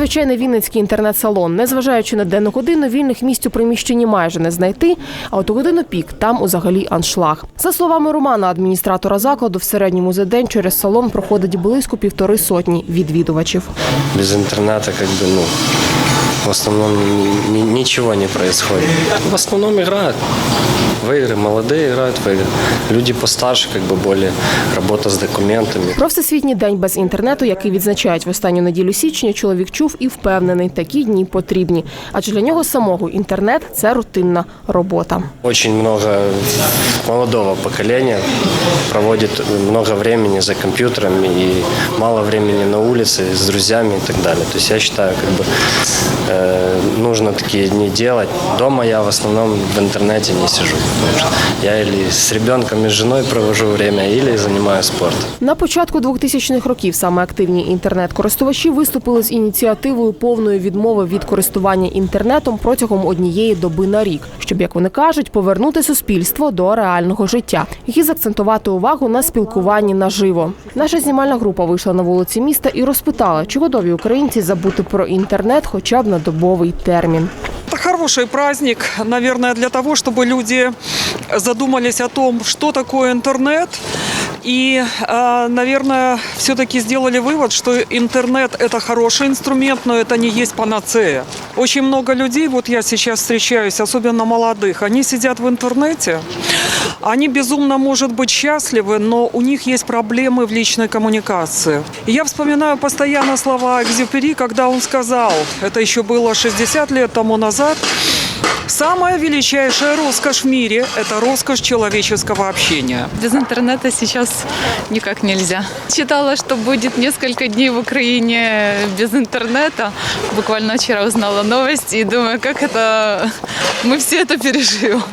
звичайний вінницький інтернет-салон. Незважаючи на денну годину, вільних місць у приміщенні майже не знайти. А от у годину пік там узагалі аншлаг. За словами Романа, адміністратора закладу, в середньому за день через салон проходить близько півтори сотні відвідувачів. Без інтернету, бы, ну, в основном ни- ничего не происходит. В основном играют в игры, молодые играют в игры. Люди постарше, как бы более работа с документами. Про всесвітній день без інтернету, який відзначають в останню неділю січня, чоловік чув і впевнений, такі дні потрібні. Адже для нього самого інтернет це рутинна робота. Очень много молодого поколения проводит много времени за компьютером и мало времени на улице с друзьями и так далее. То есть я считаю, как бы э, нужно такие дни делать. Дома я в основном в интернете не сижу, потому что я или с ребенком и с женой провожу время, или занимаюсь спортом. На початку 2000-х років саме активні інтернет-користувачі виступили з ініціативою повної відмови від користування інтернетом протягом однієї доби на рік, щоб, як вони кажуть, повернути суспільство до реального життя і закцентувати увагу на спілкуванні наживо. Наша знімальна група вийшла на вулиці міста і розпитала, чи готові українці забути про інтернет хоча б на добовий термін. Это хороший праздник, наверное, для того, чтобы люди задумались о том, что такое интернет. И, э, наверное, все-таки сделали вывод, что интернет – это хороший инструмент, но это не есть панацея. Очень много людей, вот я сейчас встречаюсь, особенно молодых, они сидят в интернете, они безумно, может быть, счастливы, но у них есть проблемы в личной коммуникации. И я вспоминаю постоянно слова Экзюпери, когда он сказал, это еще было 60 лет тому назад, Самая величайшая роскошь в мире – это роскошь человеческого общения. Без интернета сейчас никак нельзя. Читала, что будет несколько дней в Украине без интернета. Буквально вчера узнала новости и думаю, как это мы все это переживем.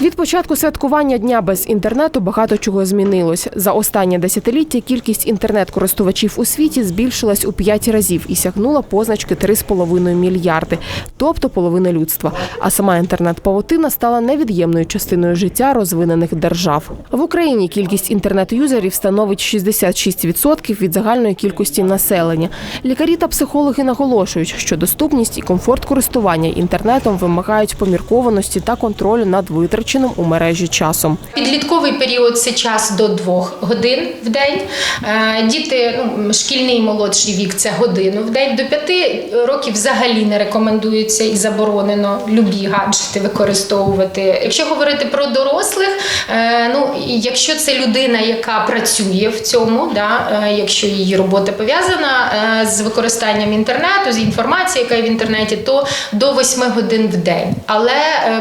Від початку святкування дня без інтернету багато чого змінилось. За останнє десятиліття кількість інтернет-користувачів у світі збільшилась у п'ять разів і сягнула позначки 3,5 мільярди, тобто половина людства. А сама інтернет-павутина стала невід'ємною частиною життя розвинених держав. В Україні кількість інтернет-юзерів становить 66% від загальної кількості населення. Лікарі та психологи наголошують, що доступність і комфорт користування інтернетом вимагають поміркованості та контролю над витраченим у мережі часом. Підлітковий період це час до двох годин в день. Е, Діти, ну, шкільний і молодший вік це годину в день. До п'яти років взагалі не рекомендується і заборонено любі гаджети використовувати. Якщо говорити про дорослих, е, ну якщо це людина, яка працює в цьому, да, е, якщо її робота пов'язана е, з використанням інтернету, з інформацією, яка є в інтернеті, то до 8 годин в день. Але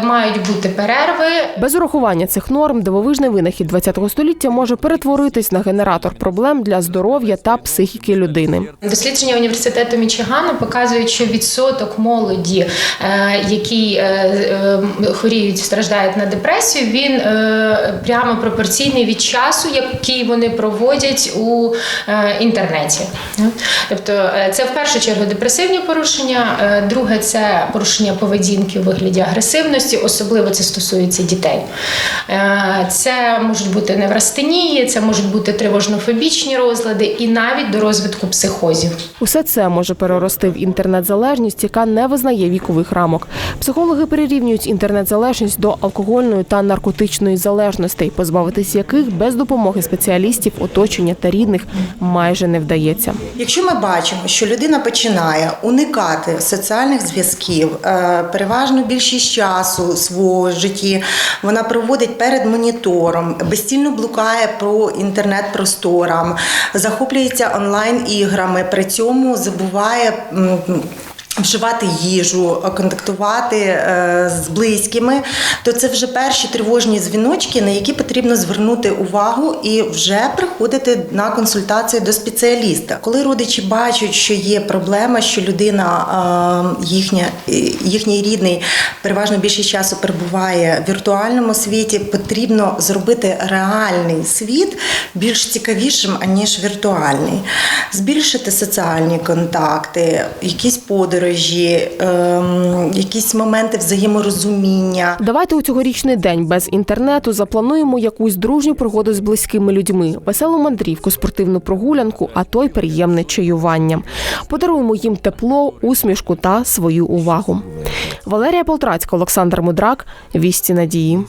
мають бути перерви. Без урахування цих норм дивовижний винахід ХХ століття може перетворитись на генератор проблем для здоров'я та психіки людини. Дослідження університету Мічигана показують, що відсоток молоді, які е, хворіють, страждають на депресію, він е, прямо пропорційний від часу, який вони проводять у е, інтернеті. Тобто, е, це в першу чергу депресивні порушення, е, друге це порушення поведінки у вигляді агресивності, особливо це стосується дітей. Е, Це можуть бути неврастенії, це можуть бути тривожно-фобічні розлади і навіть до розвитку психозів. Усе це може перерости в інтернет-залежність, яка не визнає вікових рамок. Психологи прирівнюють інтернет-залежність до алкогольної та наркотичної залежностей, позбавитись яких без допомоги спеціалістів, оточення та рідних майже не вдається. Якщо ми бачимо, що людина починає уникати соціальних зв'язків, е, переважно більшість часу свого житті вона проводить перед монітором, безцільно блукає по інтернет-просторам, захоплюється онлайн-іграми, при цьому забуває. Вживати їжу, контактувати е, з близькими, то це вже перші тривожні дзвіночки, на які потрібно звернути увагу і вже приходити на консультацію до спеціаліста. Коли родичі бачать, що є проблема, що людина е, їхня, е, їхній рідний переважно більшість часу перебуває в віртуальному світі, потрібно зробити реальний світ більш цікавішим аніж віртуальний, збільшити соціальні контакти, якісь подорожі. Подорожі, ем, якісь моменти взаєморозуміння. Давайте у цьогорічний день без інтернету заплануємо якусь дружню пригоду з близькими людьми, веселу мандрівку, спортивну прогулянку, а то й приємне чаювання. Подаруємо їм тепло, усмішку та свою увагу. Валерія Полтрацька, Олександр Мудрак, вісті надії.